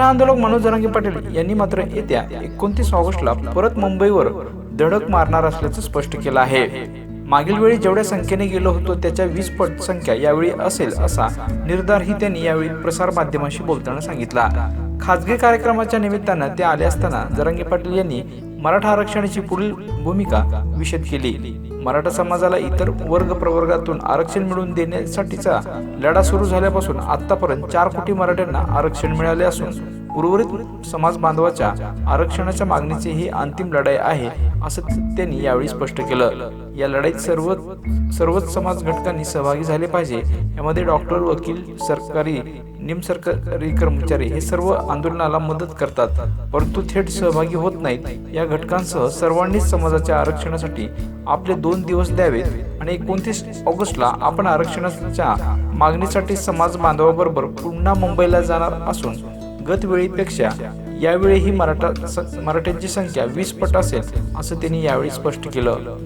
आपला आंदोलक मनोज जरांगे पाटील यांनी मात्र येत्या एकोणतीस ऑगस्टला परत मुंबईवर धडक मारणार असल्याचं स्पष्ट केलं आहे. मागील वेळी जेवढ्या संख्येने गेलो होतो त्याच्या वीस पट संख्या यावेळी असेल असा निर्धारही त्यांनी यावेळी प्रसार माध्यमांशी बोलताना सांगितला. खाजगी कार्यक्रमाच्या निमित्तानं ते आले असताना जरांगे पाटील यांनी मराठा आरक्षणाची पुढील भूमिका विशद केली. मराठा समाजाला इतर वर्ग प्रवर्गातून आरक्षण मिळवून देण्यासाठीचा लढा सुरू झाल्यापासून आतापर्यंत चार कोटी मराठ्यांना आरक्षण मिळाले असून उर्वरित समाज बांधवाच्या आरक्षणाच्या मागणीची ही अंतिम लढाई आहे असं त्यांनी यावेळी स्पष्ट केलं. या लढाईत सर्व सर्वच समाज घटकांनी सहभागी झाले पाहिजे. यामध्ये डॉक्टर वकील सरकारी निमसरकारी कर्मचारी हे सर्व आंदोलनाला मदत करतात. परंतु थेट सहभागी होत नाहीत. या घटकांसह सर्वांनीच समाजाच्या आरक्षणासाठी आपले दोन दिवस द्यावेत आणि एकोणतीस ऑगस्टला आपण आरक्षणाच्या मागणीसाठी समाज बांधवाबरोबर पुन्हा मुंबईला जाणार असून गतवेळीपेक्षा यावेळी ही मराठा मराठ्यांची संख्या वीस पट असेल असं त्यांनी यावेळी स्पष्ट केलं.